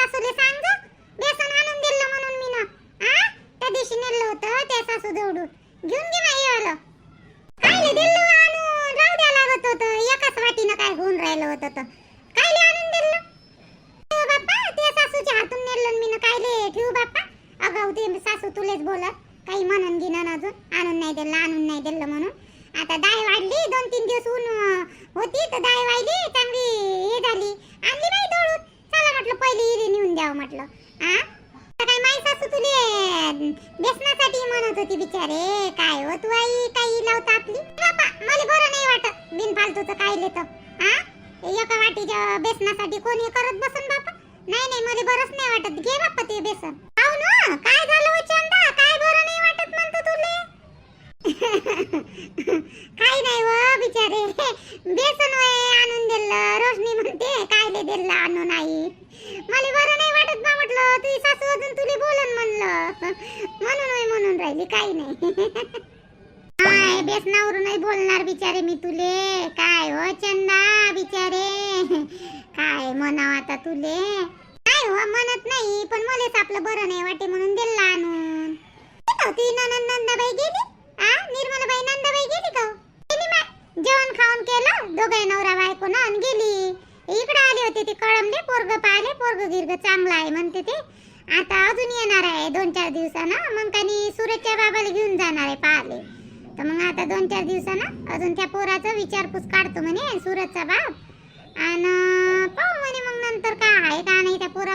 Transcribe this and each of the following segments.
सासूले सांग. बेसन आणून दिलं म्हणून मी ना आ? त्या दिवशी नेलं होतं त्या सासू जवळून घेऊन घे नाही आलं कायले दिलं आणून? राहू द्या लागत होतं. एकाच वाटीनं काय होऊन राहिलं होतं तर. कायले आणून दिलं? बाप्पा ते सासूच्या हातून नेलं मी कायले? ठेवू बाप्पा. अगाऊ ते सासू तुलेच बोलत. काही म्हणून गिनन अजून. आणून नाही दिलं आणून नाही दिलं म्हणून. आता दाय वाढली दोन तीन दिवस ऊन होती तर दाय वाढली चांगली हे झाली. आणली बाई दळून म्हटलं पहिली हिरी नेऊन द्यावं म्हटलं. आ? काय माई सासू तुले बेसनासाठी म्हणत होती बिचारे. काय हो तू आई काही लावता आपली? बापा मला बरं नाही वाटत. बिनफालतूचं काय लेतं आ? एका वाटीच्या बेसनासाठी कोणी करत बसन बापा? नाही नाही मला बरंच नाही वाटत. घे बापा ते बेसन. पाहू ना काय झालं हो चंदा काय बरं नाही वाटत म्हणतो तुले काही नाही व बिचारे. बेसन वय आणून दिलं रोशनी म्हणते काय ले दिलं आणू नाही. मला बरं नाही वाटत बा म्हटलं तुझी सासू अजून तुले बोलन म्हणलं. म्हणून वय म्हणून राहिली काही नाही. काय बेसनावरून बोलणार बिचारे मी तुले. काय हो चंदा बिचारे? काय म्हणावं आता तुले? काय हो म्हणत नाही पण मलेच आपलं बरं नाही वाटे म्हणून दिलं आणून. ती नंदाबाई गेली. आ? निर्मलाबाई नंदाबाई गेली का? गेली मा जेवण खाऊन केलं दोघे नवरा बायको ना आणि गेली. इकडे आले होते ते कळमले पोरग पाहिले पोरग गिरग चांगलं आहे म्हणते ते. आता अजून येणार आहे दोन चार दिवसानं मग कानी सूरजच्या बाबाला घेऊन जाणार आहे पाहिले तर मग आता दोन चार दिवसानं अजून त्या पोराचा विचारपूस काढतो म्हणे सूरजचा बाप. आणि पाहू म्हणे मग नंतर काय आहे का नाही त्या पोरा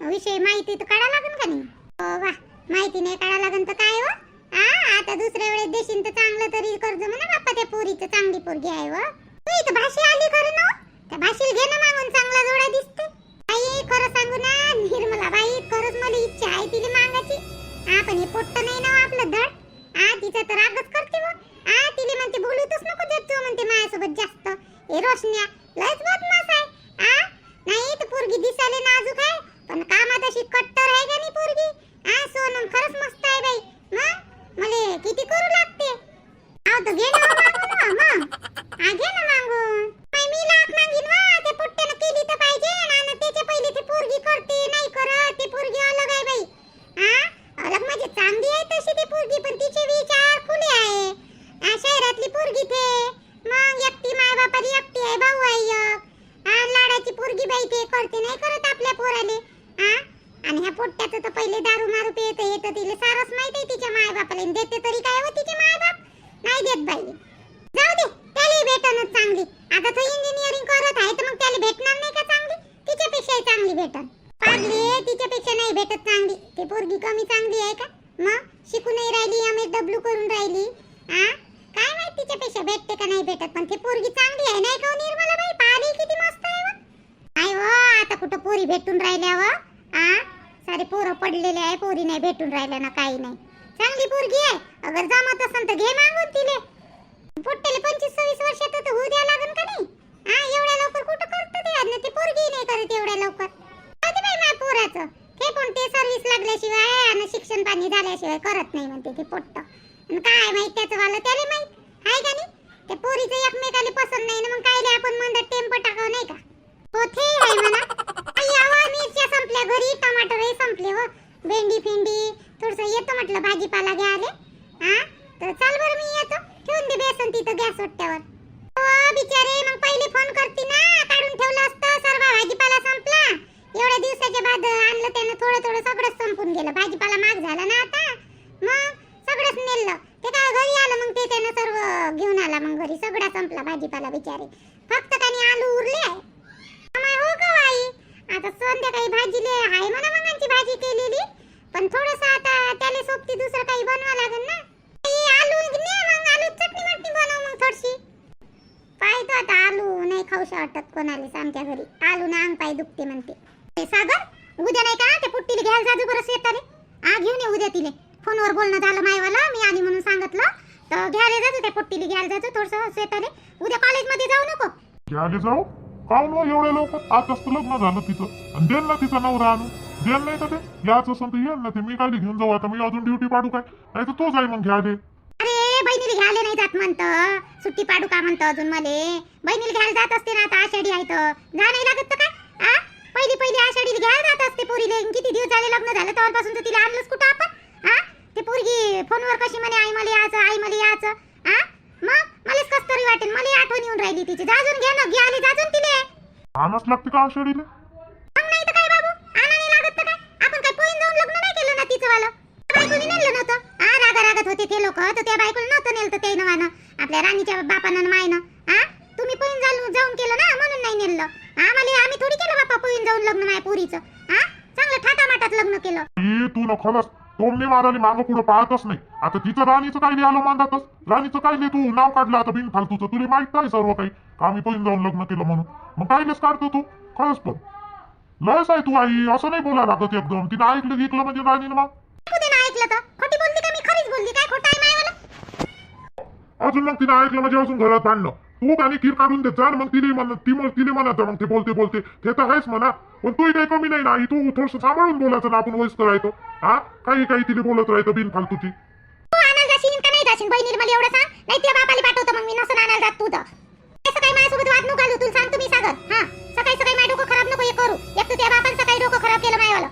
विषयी माहिती तर काढा लागेल का नाही हो, वा माहिती नाही काढा लागेल तर काय हो? आता दुसऱ्या वेळेस देशील तर चांगलं तरी कर्ज म्हणा बाप्पा त्या पोरीचं चांगली पोरगी आहे व. तू इथं भाषी आली खरं ना? त्या भाषीला घे ना मागून चांगला जोडा दिसते. बाई खरं सांगू ना निर्मला बाई खरंच मला इच्छा आहे तिला मागायची. आपण हे पोट्ट नाही ना हो आपलं धड. आ तिचा तर रागच करते व. आ तिला म्हणते बोलूतच नको देत तू म्हणते माझ्यासोबत जास्त. हे रोशन्या लयच बदमाश आहे. आ नाही तर पोरगी दिसायला नाजूक आहे. पण कामात अशी कट्टर आहे का नाही पोरगी? आ सोनम खरंच मस्त आहे बाई मग मले किती करू लागते आव तर घे ना मागून मग आ घे ना मागून बाई, मी लाख मागीन वा ते पुट्ट्यानं केली तर पाहिजे आणि त्याच्या पहिले ते पोरगी करते नाही करत ते पोरगी अलग आहे बाई आ अलग म्हणजे चांगली आहे तशी ती पोरगी पण तिचे विचार खुले आहे आ, शहरातली पोरगी ते मग एकटी माय बापाली एकटी आहे भाऊ आहे एक आ, लाडाची पोरगी बाई ते करते नाही करत आपल्या पोराले आ आणि ह्या पोट्ट्याचं तर पहिले दारू मारू पियत येतं तिला सारच माहीत आहे तिच्या माय बापाला आणि देते तरी काय हो तिचे माय बाप नाही देत बाई जाऊ दे त्याला भेटनच चांगली आता तो इंजिनिअरिंग करत आहे तर मग त्याला भेटणार नाही का चांगली? तिच्यापेक्षाही चांगली भेटत पागली तिच्यापेक्षा नाही भेटत चांगली. ती पोरगी कमी चांगली आहे का मग शिकून नाही राहिली एम एस डब्ल्यू करून राहिली आ काय माहीत तिच्यापेक्षा भेटते का नाही भेटत पण ती पोरगी चांगली आहे नाही का हो निर्मला बाई पाहिली किती मस्त आहे व. नाही हो आता कुठं पोरी भेटून राहिल्या व आ सारे पोरं पडलेले आहे पोरी नाही भेटून राहिल्या ना काही नाही चांगली पोरगी आहे अगर जमत असेल तर घे मागून तिले पोट्टेले पंचवीस सव्वीस वर्षात तर होऊ द्या लागन का नाही हा एवढ्या लवकर कुठं करतं ते आणि ते पोरगी नाही करत एवढ्या लवकर? जाऊ बाई माझ्या पोराचं. ते पण ते सर्व्हिस लागल्याशिवाय आणि शिक्षण पाणी झाल्याशिवाय करत नाही म्हणते ते पोट्ट. आणि काय माहीत त्याचं वाला त्याला माहीत? आहे का नाही? ते पोरीचं एकमेकाला पसंत नाही ना मग कायले आपण म्हणत टेम्प टाकाव नाही का? हो ते आहे म्हणा. आई, अहो, मिरच्या संपल्या. घरी टमाटर संपले हो. भेंडी फिंडी थोडस येतो म्हटलं भाजीपाला घ्यायला. हा तर चाल बरं मी येतो. ठेवून दे बेसन तिथं गॅस ओट्यावर. हो बिचारे मग पहिले फोन करते ना. काढून ठेवलं असतं. सर्व भाजीपाला संपला. एवढ्या दिवसाच्या बाद आणलं त्यानं थोडं थोडं सगळंच संपून गेलं. भाजीपाला माग झाला ना आता. मग सगळंच नेलं. ते काय घरी आलं मग ते त्यानं सर्व घेऊन आला मग घरी. सगळा संपला भाजीपाला बिचारे. फक्त त्याने आलू उरले. हो का आई आता संध्याकाळी भाजीले आहे म्हणा मगांची भाजी केलेली. पण थोडस आता त्याला सोबती दुसरं काही बनवा लागेल ना आई, आलू ने मग आलू चटणी मटणी बनव मग थोडीशी पाहिजे आता आलू नाही खाऊशी वाटत कोणालाच आमच्या घरी. आलू ना अंग पाय दुखते म्हणते. ए, सागर उद्या नाही का ते पुट्टीला घ्यायला जाजू बरं शेताले? आ घेऊन ये उद्या तिले. फोनवर बोलणं झालं मायवाला मी आली म्हणून सांगितलं. तर घ्यायला जातो त्या पुट्टीला घ्यायला जातो थोडस येतात उद्या कॉलेजमध्ये जाऊ नको. घ्यायला जाऊ. काऊन हो एवढ्या लवकर? आताच तर लग्न झालं तिचं. आणि देन ना तिचा नवरा आणून. देल नाही का ते. याच असं तर येईल ना ते. मी काय घेऊन जाऊ? आता मी अजून ड्युटी पाडू काय? नाही तर तो जाईल मग घ्यायला अरे बहिणीला घ्यायला नाही जात म्हणतं. सुट्टी पाडू का म्हणतं अजून मले? बहिणीला घ्यायला जात असते ना आता आषाढी आहे तर. जा नाही लागत तर काय? आ? पहिली पहिली आषाढीला घ्यायला जात असते पोरीले. किती दिवस झाले लग्न झालं तेव्हापासून तर तिला आणलंच कुठं आपण? हा ते पोरगी फोनवर कशी म्हणे आई मला यायचं आई मला यायचं. हा मग? मलाच कस तरी वाटेल. मला आठवण येऊन राहिली तिची. जाजून घे ना. घे आली जाजून तिले. आणच लागते का आषाढीला मग नाही तर काय बाबू आणा नाही लागत तर काय आपण काय पोईन जाऊन लग्न नाही केलं ना तिचं वालं त्या बायकोनी नेलं नव्हतं हा रागा रागत होते ते लोक तर त्या बायकोला नव्हतं नेलं ते नवानं आपल्या राणीच्या बापानं मायनं. हा तुम्ही पोईन जाऊन जाऊन केलं ना? म्हणून नाही नेलं आम्हाला आम्ही थोडी केलं बापा पोईन जाऊन लग्न माय पोरीचं. हा चांगलं थाटामाटात लग्न केलं. ही तू न खरंच टोमने मारायला मागं पुढे पाहतच नाही. आता तिचं राणीचं काय आलं मानतातच राणीचं काय लिहि तू नाव काढलं आता बिन फालतूचं तुला माहीत नाही सर्व काही. आम्ही पहिलं जाऊन लग्न केलं म्हणून? मग कायलेच काढतो तू? खरंच पण. लयच आहे तू आई. असं नाही बोलायला लागत एकदम. तिने ऐकलं गिकलं म्हणजे राणीनं मग. ऐकू दे ना ऐकलं तर खोटी बोलली का मी खरीच बोलली काय खोटं आहे मायवाला अजून मग तिने ऐकलं म्हणजे अजून घरात भांडणं. तू आणि खीर काढून देत जा मग तिने म्हणत ती मग तिने म्हणत मग ते बोलते बोलते. ते तर आहेच म्हणा. पण तूही काही कमी नाही ना तू थोडस सांभाळून बोलायचं ना आपण वयस करायचं हा? काही काही तिने बोलत राहायचं बिन फालतूची तू का नाही जाशील? बहिणीला मला एवढं सांग. नाही तुझ्या बापाला पाठवतो मग मी. नसून आणायला जात तू तर. असं काही माझ्यासोबत वाद नको घालू. तुला सांगतो मी सागर. हा? सकाळी सकाळी माझं डोकं खराब नको हे करू. एक तर त्या बापानं सकाळी डोकं खराब केलं मायवाला.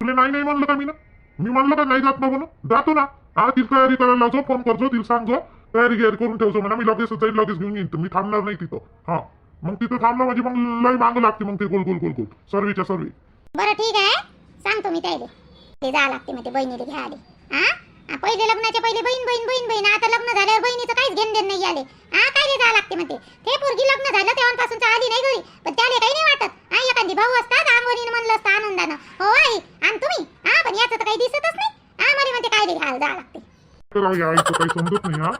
तुला नाही नाही म्हणलं का मी ना? मी म्हणलं का नाही जात ना? म्हणून जातो ना. हा तिला तयारी करायला लावतो फोन करतो तिला सांगतो तयारी गियारी करून ठेवतो म्हणा. मी लगेच जाईल लगेच घेऊन येईन. मी थांबणार नाही तिथं. हा. मग तिथं थांबलं माझी मग लय मागं लागते मग ते गोल गोल गोल गोल. सर्वेच्या सर्वे. बरं ठीक आहे. सांगतो मी त्याला ते जा लागते मग ते बहिणीला घ्या आले हा? पहिले लग्नाच्या पहिले बहीण बहीण बहीण बहीण. आता लग्न झाल्यावर बहिणीचं काहीच घेण देण नाही आले हा काय रे जा लागते म्हणते ते? पोरगी लग्न झालं तेव्हापासून तर आली नाही घरी. पण त्याला काही नाही वाटत. हा एखादी भाऊ असतात अंगोरीनं म्हणलं असतं आनंदानं. हो आई आणि तुम्ही. हा पण याचं तर काही दिसतच नाही. हा मला म्हणते काय रे घ्या जा लागते. तर आई आईचं काही समजत नाही हा.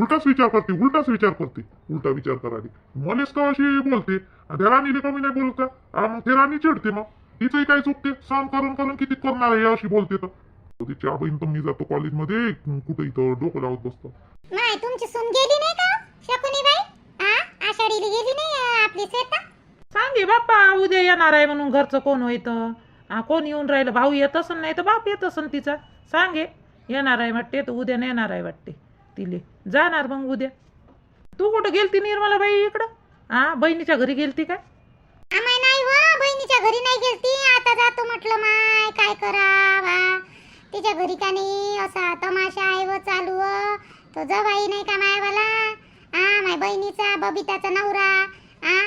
उलटाच विचार करते उलटाच विचार करते. उलटा विचार करायला. मलेच का अशी बोलते? आणि त्या राणीने कमी नाही बोलत का? मग ते राणी चिडते मग. तिचंही काय चुकते. सहन करून करून किती करणार आहे अशी बोलते तर. तिच्या बहीण तर मी जातो कॉलेजमध्ये. कुठे इथं डोकं लावत बसतो? नाही तुमची सून गेली नाही का? शकुनी बाई आषाढीला गेली नाही आपली श्वेता? सांगे बाप्पा उद्या येणार आहे म्हणून घरचं कोण होईतं कोण येऊन राहिलं? भाऊ येत असन नाही तर बाप येत असन तिचा. सांगे. येणार आहे वाटते तर उद्या नेणार आहे वाटते तिले. जाणार मग उद्या. तू कुठं गेलती निर्मला बाई इकडं? हा बहिणीच्या घरी गेलती काय? आम्ही नाही व बहिणीच्या घरी नाही गेलती. आता जातो म्हटलं माय काय करावा? तिच्या घरी का नाही? असा तमाशा आहे व चालू व तो जवाई नाही का मायवाला? आ माय बहिणीचा बबिताचा नवरा? आ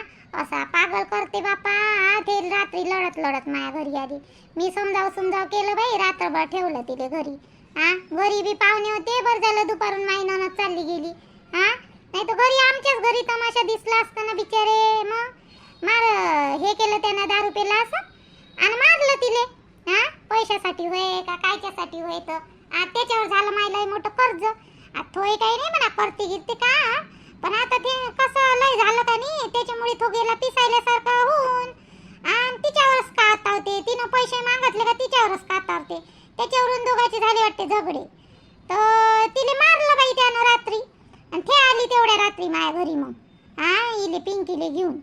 असा पागल करते बापा. आ ते रात्री लढत लढत माया घरी आली. मी समजाव समजाव केलं बाई रात्रभर ठेवलं तिले घरी. हा? घरी बी पाहुणे होते बरं झालं दुपारून माई ननद चालली गेली. हा? नाही तर घरी आमच्याच घरी तमाशा दिसला असताना बिचारे मग? मार हे केलं त्यानं दारू पेला असं? आणि मारलं तिले. हा? पैशासाठी होय का कायच्यासाठी होय तर? त्याच्यावर झालं मायला मोठं कर्ज. आ, थोय काही नाही म्हणा करते गिरते का? पण आता ते कसं लय झालं का नाही त्याच्यामुळे तो गेला पिसायल्यासारखा होऊन. आणि तिच्यावरच कातावते तिनं पैसे मागितले का तिच्यावरच कातावते त्याच्यावरून दोघांचे झाले वाटते झगडे. तर तिने मारलं बाई त्यानं रात्री. आणि ते आली तेवढ्या रात्री माया घरी मग. हा इले पिंकीले घेऊन.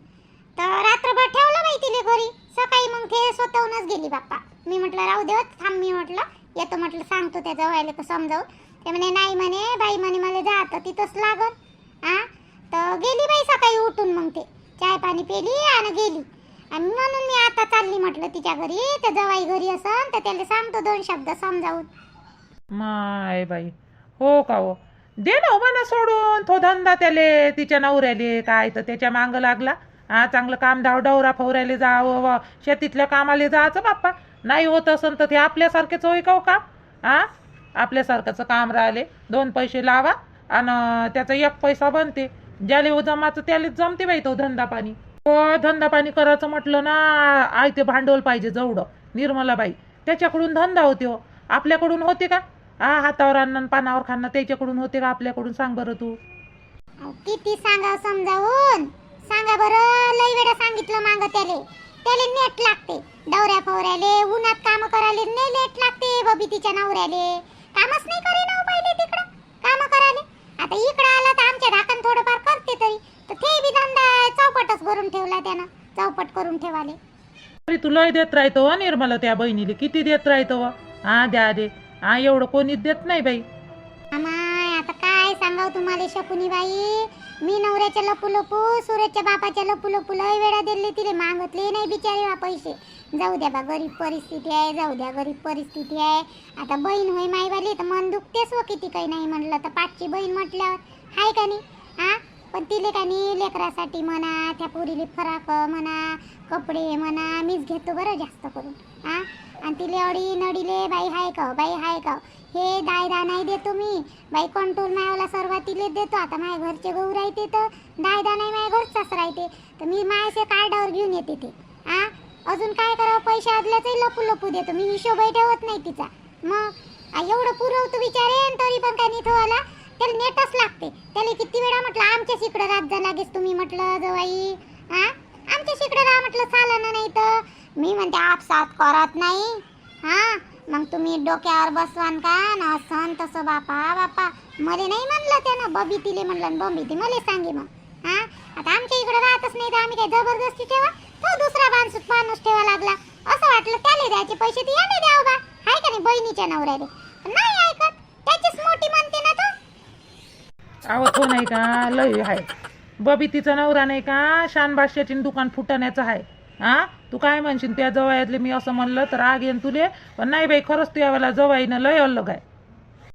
तर रात्रभर ठेवलं बाई तिले घरी. सकाळी मग ते स्वतःहूनच गेली बाप्पा. मी म्हटलं राहू देवत थांब मी म्हटलं. येतो म्हटलं सांगतो त्या व्हायला समजावून. ते म्हणे नाही म्हणे बाई म्हणे मला जा तर तिथंच लागल हा तर गेली बाई सकाळी उठून मग ते. चाय पाणी पेली आणि गेली. आणि म्हणून मी आता चालली म्हटलं तिच्या घरी तर जवाई घरी असन तर त्याला सांगतो दोन शब्द समजावून. माय बाई. हो का हो? दे ना हो म्हणा सोडून. तो धंदा त्याले तिच्या नवऱ्याले काय तर त्याच्या मांग लागला. हा चांगलं काम धाव डवरा फवरायला जावं व शेतीतल्या कामाला जायचं बाप्पा. नाही होत असन तर ते आपल्यासारखेच होय का हो काम? हा? आपल्यासारखंच काम राहिले. दोन पैसे लावा आणि त्याचा एक पैसा बनते. ज्याले हो जमाचं त्याला जमते बाई तो धंदा पाणी. हो धंदा पाणी करायचं म्हटलं ना आय ते भांडवल पाहिजे जेवढं. निर्मलाबाई त्याच्याकडून धंदा होते हो. आपल्याकडून होते का? हा हातावर अन्न पानावर खाणं त्याच्याकडून होते का? आपल्याकडून सांग बरं तू. अहो, किती सांगा हो, समजावून. सांगा बरं लई वेळा सांगितलं मांग त्याले. त्याले नेट लागते. दौऱ्या फवऱ्याले उन्हात काम करायले नाही लेट लागते बबी तिच्या नवऱ्याले. कामच नाही करे ना पहिले तिकडं. काम करायले. आता इकडं आला तर आमच्या ढाकण थोडंफार करते तरी. तर ते बी धंदा चौपटच भरून ठेवला त्यानं. चौपट करून ठेवाले. तरी तू लय देत राहतो हो निर्मला त्या बहिणीला. किती देत राहतो हो? हा द्या दे. हा एवढं कोणीच देत नाही बाई. अमाय आता काय सांगाव तुम्हाला शकुनी बाई मी नवऱ्याच्या लपू लपू सूरजच्या बापाच्या लपू लपू लय वेळा दिले तिले. मागतले नाही बिचारे बा पैसे. जाऊ द्या बा गरीब परिस्थिती आहे जाऊ द्या गरीब परिस्थिती आहे. आता बहीण होय माईवाली तर मन दुखतेच व किती काही नाही म्हणलं. तर पाचची बहीण म्हटल्यावर हाय का नाही? हा पण तिले का नाही लेकरासाठी म्हणा त्या पोरीले फराक म्हणा कपडे म्हणा मीच घेतो बरं जास्त करून हा आणि तिले अडी नडीले बाई हाय का बाई हाय का हे दायदा नाही देतो मी. बाई कंट्रोल मायाला सर्वातीले देतो. आता माझ्या घरचे गहू राहते तर दायदा नाही माझ्या घरचाच राहते. तर मी मायाचे कार्डावर घेऊन येते ते हा अजून काय करावं? पैसे आदल्याचंही लपू लपू देतो. मी हिशोबही ठेवत नाही तिचा. मग? एवढं पुरवतो विचारे आणि तरी पण काय नाही आला त्याला नेटच लागते. त्याला किती वेळा म्हटलं आमच्या इकडं रात जा लागेस तुम्ही म्हटलं जवाई हा? आमच्या इकडं राहा म्हटलं चालना नाही तर. मी म्हणते आपसात करत नाही. हा? मग तुम्ही डोक्यावर बसवान का? ना असं तसं बापा बापा. मला नाही म्हणलं त्यानं. बबी तिले म्हणलं बबी ती मला सांगे मग. हा? आता आमच्या इकडे राहतच नाही तर आम्ही काय जबरदस्ती ठेवा? तो दुसरा माणूस माणूस ठेवा लागला. असं वाटलं त्याला द्यायचे पैसे ती याने द्याव बा. हाय का नाही बहिणीच्या नवऱ्याने नाही ऐकत. त्याचीच मोठी म्हणते ना तो अहो तो नाही का? लय आहे बबी तिचा नवरा नाही का? शान बादशाची दुकान फुटण्याचं आहे हा तू काय म्हणशील? त्या जवळातले मी असं म्हणलं तर राग येईन तुले. पण नाही बाई खरंच तू यावेळेला जवळीनं लय अलग आहे.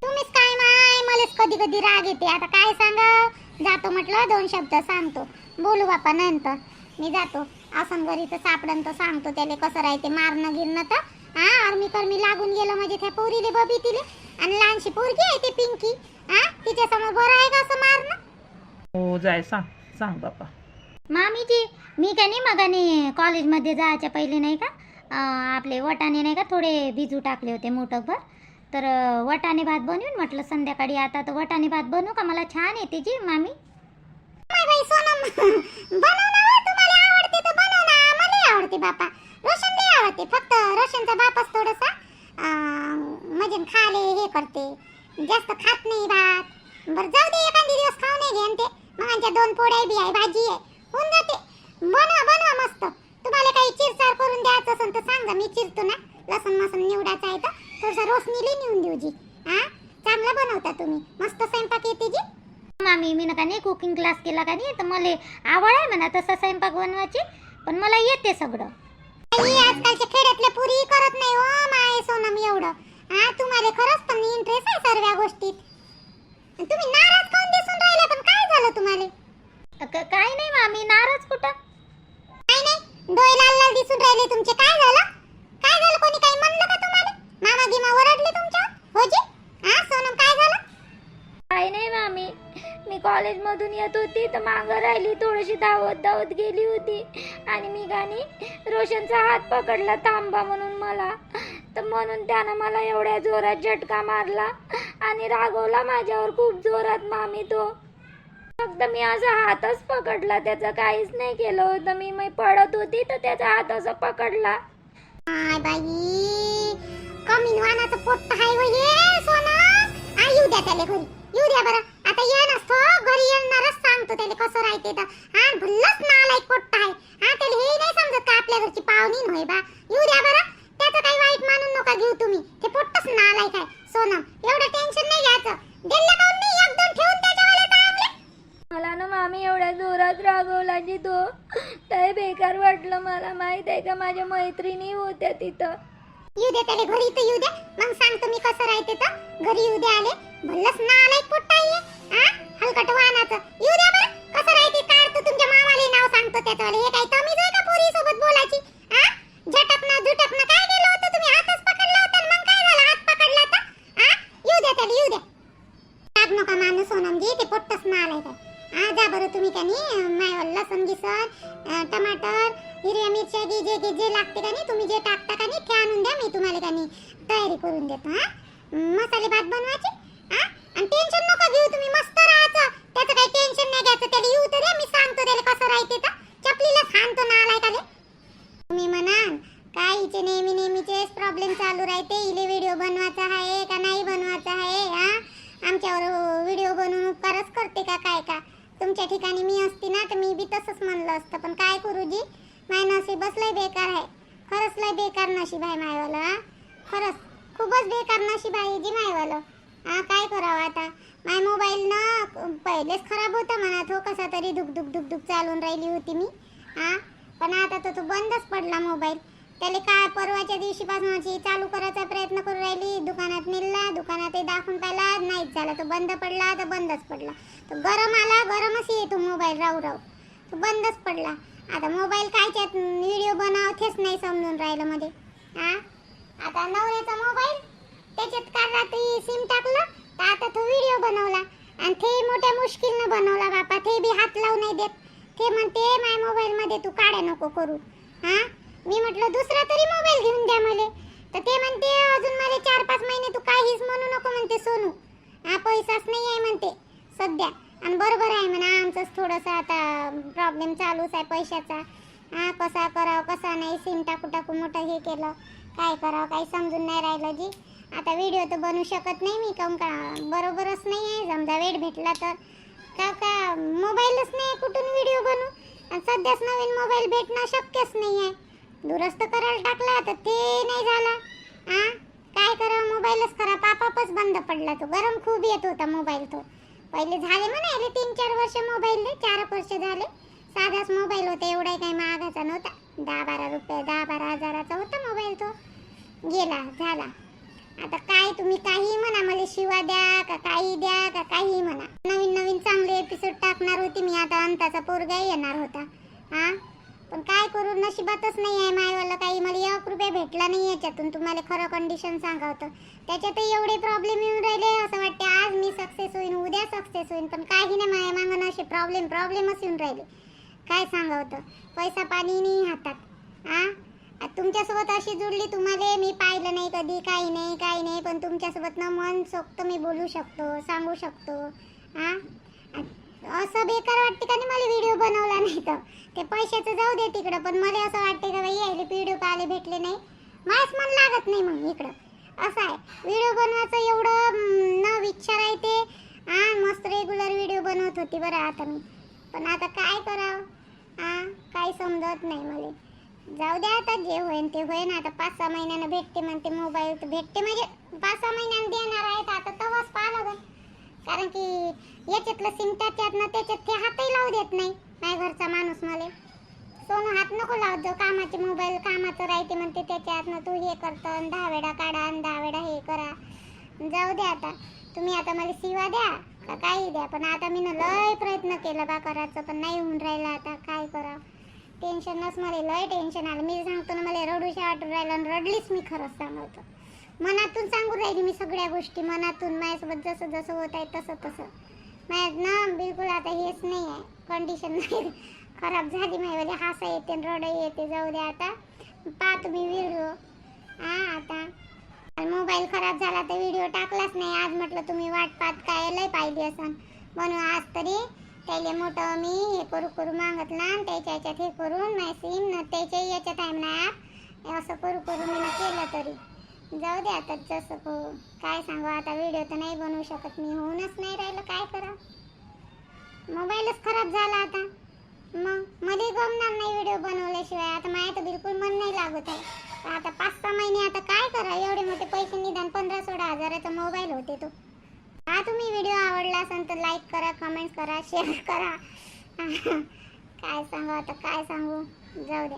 तुम्हीच काय माय? मलाच कधी कधी राग येते. आता काय सांगा? जातो म्हटलं दोन शब्द सांगतो. बोलू बापा नंतर. मी जातो. असं घरी तर सापडन तर सांगतो त्याला कसं राहते. मारणं गिरणं तर. हा आर्मी कर्मी लागून गेलं म्हणजे त्या पोरीले बबी तिले. आणि लहानशी पोरगी आहे ते पिंकी. हा? तिच्या समोर बरं आहे का असं मारणं? हो जाय सांग सांग बापा मामीजी मी का नाही मगाने कॉलेजमध्ये जायच्या पहिले नाही का अं, आपले वटाणे नाही का थोडे भिजू टाकले होते मोठभर तर अं, वटाणे भात बनवून म्हटलं संध्याकाळी. आता तर वटाणे भात बनवू का? मला छान येते जी मामी. बाई सोनम बनव ना हो, तुम्हाला आवडते तर बनव ना मला आवडते बापा रोशन नाही आवडते. फक्त रोशनचा बापच थोडसा म्हणजे खाले हे करते. जास्त खात नाही भात. बरं जाऊ दे एखादी दिवस खाऊ नाही घेन ते. मग आमच्या दोन पोळ्या बी आहे भाजी आहे. होऊन जाते. बनवा बनवा मस्त. तुम्हाला काही चिरसार करून द्यायचं असेल तर सांगा मी चिरतो ना. लसूण मसून निवडायचं आहे तर. थोडसा रोशनीला नेऊन देऊ जी. हा चांगला बनवता तुम्ही. मस्त स्वयंपाक येते जी. मामी मी का नाही कुकिंग क्लास केला का नाही तर मला आवड आहे म्हणा तसा स्वयंपाक बनवायची. पण मला येते सगळं. आजकालच्या खेड्यातल्या पुरी करत नाही हो माय सोनम एवढं. हा तुम्हाला खरंच पण इंटरेस्ट आहे सर्व गोष्टीत. आणि तुम्ही नाराज काऊन दिसून राहिला? पण काय झालं तुम्हाला? काय नाही मामी नाराज कुठं? काय नाही डोळे लाल लाल दिसून राहिले तुमचे. काय झालं? काय झालं? कोणी काही म्हणलं का तुम्हाला? मामा गिमा ओरडले तुमच्या हो जी. हा सोनम काय झालं? काय नाही मामी. मी कॉलेजमधून येत होती तर मागं राहिली थोडीशी धावत धावत गेली होती. आणि मी गाणी रोशनचा हात पकडला थांबा म्हणून मला. तर म्हणून त्यानं मला एवढ्या जोरात झटका मारला आणि रागवला माझ्यावर खूप जोरात मामी तो फक्त मी असा हातच पकडला त्याचं काहीच नाही केलं होतं. मी मी पडत होती तर त्याचा हात असा पकडला. आय बाई कमी वानाचं पोट्ट हाय हो ये सोना. आ येऊ द्या त्याला घरी येऊ द्या बरं. आता ये नसतो घरी येणारच सांगतो त्याला कसं राहते तर. हा भुल्लच नालायक पोट्ट आहे हा त्याला हे नाही समजत का आपल्या घरची पाहुणी होय बा येऊ द्या बरं त्याचं काही वाईट मानून नका घेऊ तुम्ही ते पोट्टच नालायक आहे सोनम एवढं टेन्शन नाही घ्यायचं दिल्ली काऊन नाही एकदम ठेवून त्याच्यावाले चांगले मला ना मामी एवढ्या जोरात रागवला की तो काय बेकार वाटलं मला माहीत आहे का माझ्या मैत्रिणी होत्या तिथं येऊ दे त्याला घरी तर येऊ दे. मग सांगतो मी कसं राहते तर घरी येऊ दे आले. भल्लस नालायक पोट्टा ये हा हलकट वाहनाचं. येऊ दे बरं. कसं राहते काढतो तुमच्या मामाले नाव सांगतो त्याचं हे काय तमीच आहे का पोरी सोबत बोलायची? हा झटकणं झुटकणं काय केलं होतं तुम्ही? हातच पकडला होता मग काय झालं? हात पकडला तर? हा येऊ दे त्याला येऊ दे. राग नका मानू सोनमजी. ते पोट्टच नालायक काय हा जा बरं तुम्ही का माय लसूण समजी सर टमाटर हिरव्या मिरच्या गी जे गी जे लागते का नाही? तुम्ही जे टाकता का नाही ते आणून द्या मी तुम्हाला का नाही तयारी करून देतो हा? मसाले भात बनवायचे हा? आणि टेन्शन नका घेऊ तुम्ही मस्त राहायचं. त्याचं काही टेन्शन नाही घ्यायचं. त्याला येऊ तर मी सांगतो त्याला कसं राहते तर. चपलीला सांगतो ना आलाय का तुम्ही म्हणाल काय हिचे नेहमी नेहमीचेच प्रॉब्लेम चालू राहते. इले व्हिडिओ बनवायचा आहे का नाही बनवायचा आहे हा? आमच्यावर व्हिडिओ बनवून उपकारच करते का काय का? तुमच्या ठिकाणी मी असते ना तर मी बी तसंच म्हणलं असतं. पण काय करू जी? माय बस लय बेकार आहे. खरंच लय बेकार नशीब आहे मायवालं हा. खरंच. खूपच बेकार नशीब आहे जी मायवालं. हा काय करावं आता? माय मोबाईल ना पहिलेच खराब होता म्हणा. तो कसा तरी दुख दुख दुख दुख चालून राहिली होती मी हा. पण आता तर तो बंदच पडला मोबाईल. त्याला काय परवाच्या दिवशीपासून चालू करायचा प्रयत्न करू राहिली. दुकानात नेला दुकानात दाखवून पाहिला. नाहीच झाला. तो बंद पडला तर बंदच पडला. तो गरम आला गरमच येतो मोबाईल राहू राहू. तो बंदच पडला. आता मोबाईल कायच्यात व्हिडिओ बनाव तेच नाही समजून राहिलं मध्ये. हा? आता नवऱ्याचा मोबाईल त्याच्यात काल रात्री सिम टाकलं तर आता तो व्हिडिओ बनवला. आणि ते मोठ्या मुश्किलनं बनवला बापा ते बी हात लावू नाही देत. ते म्हणते माय मोबाईलमध्ये तू काड्या नको करू. हा? मी म्हटलं दुसरा तरी मोबाईल घेऊन द्या मला. तर ते म्हणते अजून मला चार पाच महिने तू काहीच म्हणू नको म्हणते सोनू. हा पैसाच नाही आहे म्हणते. सध्या आणि बरोबर आहे म्हणा आमचंच थोडंसं आता प्रॉब्लेम चालूच आहे पैशाचा. हा कसा करावं कसा नाही सिम टाकू टाकू मोठं हे केलं. काय करावं काही समजून नाही राहिलं जी. आता व्हिडिओ तर बनवू शकत नाही मी काऊन का? बरोबरच नाही आहे. समजा वेळ भेटला तर. का का? मोबाईलच नाही कुठून व्हिडिओ बनवू? आणि सध्याच नवीन मोबाईल भेटणं शक्यच नाही आहे. दुरुस्त करायला टाकला तर ते नाही झाला. हां काय करावं? मोबाईलच करा आपापच बंद पडला तो. गरम खूप येत होता मोबाईल तो. पहिले झाले म्हणाले तीन चार वर्ष मोबाईल चार वर्ष झाले. साधाच मोबाईल होता एवढा काही महागाचा नव्हता. दहा बारा रुपये दहा बारा हजाराचा होता मोबाईल तो. गेला झाला. आता काय तुम्ही काही म्हणा मला शिवा द्या का काही द्या का काही म्हणा. नवीन नवीन चांगले एपिसोड टाकणार होती मी. आता अंताचा पोरगा येणार होता. हा? पण काय करू? नशिबातच नाही आहे मायवाला काही मला एक रुपया भेटला नाही याच्यातून. तुम्हाला खरं कंडिशन सांगावतं त्याच्यातही एवढे प्रॉब्लेम येऊन राहिले असं वाटते. आज मी सक्सेस होईन उद्या सक्सेस होईन. पण काही नाही माया मागणं असे प्रॉब्लेम प्रॉब्लेमच येऊन राहिले. काय सांगावतं पैसा पाणी नाही हातात. आ, तुमच्यासोबत अशी जुडली तुम्हाला? मी पाहिलं नाही कधी. काही नाही काही नाही. पण तुमच्यासोबत ना मन सोक्त मी बोलू शकतो सांगू शकतो. हां असं बेकार वाटते का नाही मला व्हिडिओ बनवला नाही तर? ते पैशाचं जाऊ दे तिकडं पण मला असं वाटते का बाई यायले व्हिडिओ पाहिले भेटले नाही. माझ्याच मन लागत नाही मग इकडं. असं आहे. व्हिडिओ बनवायचं एवढं न विचार आहे ते. हा मस्त रेग्युलर व्हिडिओ बनवत होती बरं आता मी. पण आता काय करावं? हा काही समजत नाही मला. जाऊ द्या आता जे होईन ते होईन. आता पाच सहा महिन्यानं भेटते म्हणते मोबाईल तर भेटते म्हणजे पाच सहा महिन्यानं देणार आहेत आता तवाच पाहा लागेल कारण की याच्यातलं सिम त्याच्यातनं त्याच्यात ते हातही लावू देत नाही. माझ्या घरचा माणूस मला. सोनू हात नको लावत जो कामाचे मोबाईल कामाचं राहते म्हणते त्याच्यातनं तू हे करतं आणि दहा वेळा काढा आणि दहा वेळा हे करा. जाऊ द्या आता. तुम्ही आता मला शिवा द्या का काही द्या पण आता मी ना लय प्रयत्न केला बा करायचं पण नाही होऊन राहिलं आता. काय करा टेन्शनच मला लय टेन्शन आलं. मी सांगतो ना मला रडूशा वाटून राहिलं आणि रडलीच मी खरंच सांगतो मनातून सांगू राहिली मी सगळ्या गोष्टी. मनातून माझ्यासोबत जसं जसं होत आहे तसं तसं. माझ्यात ना बिलकुल आता हेच नाही आहे. कंडिशन नाही. खराब झाली माझ्यावाली हसा म्हणजे येते आणि रड येते. जाऊ द्या आता. पहा तुम्ही व्हिडिओ हां आता. मोबाईल खराब झाला तर व्हिडिओ टाकलाच नाही. आज म्हटलं तुम्ही वाट पाहत काय? लय पाहिजे असं म्हणून आज तरी त्याले मोठं मी हे करू करू मागतला आणि त्याच्या याच्यात हे करून मॅसिम न त्याच्या याच्यात आहे ना ॲप असं करू करू मी केलं तरी. जाऊ दे आता जसं को काय सांगू आता व्हिडिओ तर नाही बनवू शकत मी. होऊनच नाही राहिलं काय करा मोबाईलच खराब झाला आता. मग मध्ये गमणार नाही व्हिडिओ बनवल्याशिवाय. आता माझ्या तर बिलकुल मन नाही लागत आहे. आता पाच सहा महिने आता काय करा एवढे मोठे पैसे निदान पंधरा सोळा हजाराचा मोबाईल होते तो. हा तुम्ही व्हिडिओ आवडला असेल तर लाईक करा कमेंट्स करा शेअर करा. काय सांगू आता काय सांगू? जाऊ द्या